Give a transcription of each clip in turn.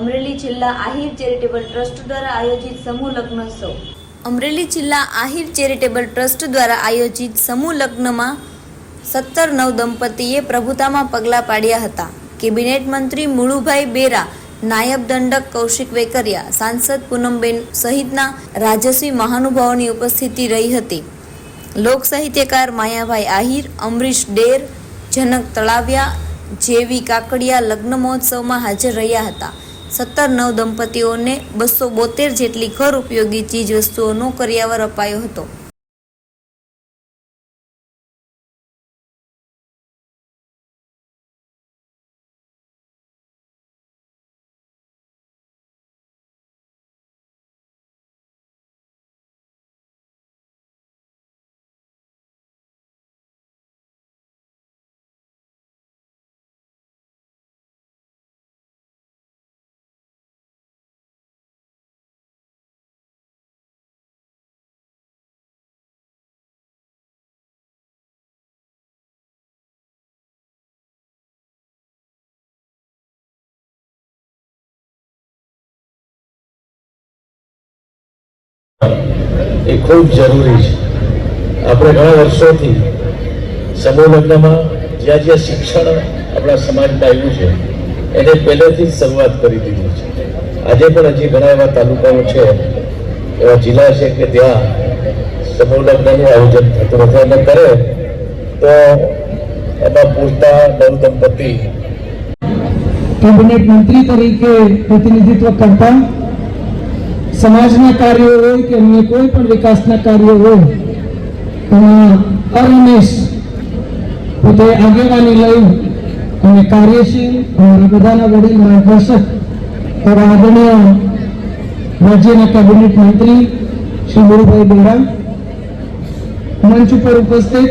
અમરેલી જિલ્લા Ahir charitable trust દ્વારા આયોજિત સમૂહ લગ્નોત્સવ. અમરેલી જિલ્લા આહિર ચેરિટેબલ ટ્રસ્ટ દ્વારા આયોજિત સમૂહ લગ્નમાં સત્તર નવ દંપતીએ પ્રભુતામાં પગલાં પાડ્યા હતા. કેબિનેટ મંત્રી મુળુભાઈ બેરા, નાયબ દંડક કૌશિક વેકરિયા, સાંસદ પૂનમબેન સહિતના રાજસ્વી મહાનુભાવોની ઉપસ્થિતિ રહી હતી. લોક સાહિત્યકાર માયાભાઈ આહિર, અમરીશ ડેર, જનક તળાવિયા, જેવી કાકડિયા લગ્ન મહોત્સવમાં હાજર રહ્યા હતા. સત્તર નવ દંપતીઓને બસો બોતેર જેટલી ઘર ઉપયોગી ચીજ વસ્તુઓનો કરિયાવર અપાયો હતો. એ ખૂબ જરૂરી છે. આપણે ઘણા વર્ષોથી સમૂહ લગ્નમાં જ્યાં જ્યાં શિક્ષણ આપણા સમાજમાં આવ્યું છે, એને પહેલેથી જ શરૂઆત કરી દીધી છે. આજે પણ હજી ઘણા એવા તાલુકાઓ છે, એવા જિલ્લા છે કે ત્યાં સમૂહ લગ્નનું આયોજન થતું નથી. અને કરે તો એમાં પૂરતા નવ દંપતી કેબિનેટ મંત્રી તરીકે પ્રતિનિધિત્વ કરતા સમાજના કાર્યો હોય કે અન્ય કોઈ પણ વિકાસના કાર્યો હોય એમાં અરમેશ પોતે આગેવાની લઈ અને કાર્યશીલ અમારા બધાના વડીલ માર્ગદર્શક એવા આદરણીય રાજ્યના કેબિનેટ મંત્રી શ્રી ગુરુભાઈ બેરા મંચ ઉપર ઉપસ્થિત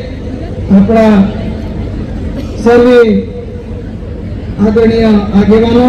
આપણા સર્વે આદરણીય આગેવાનો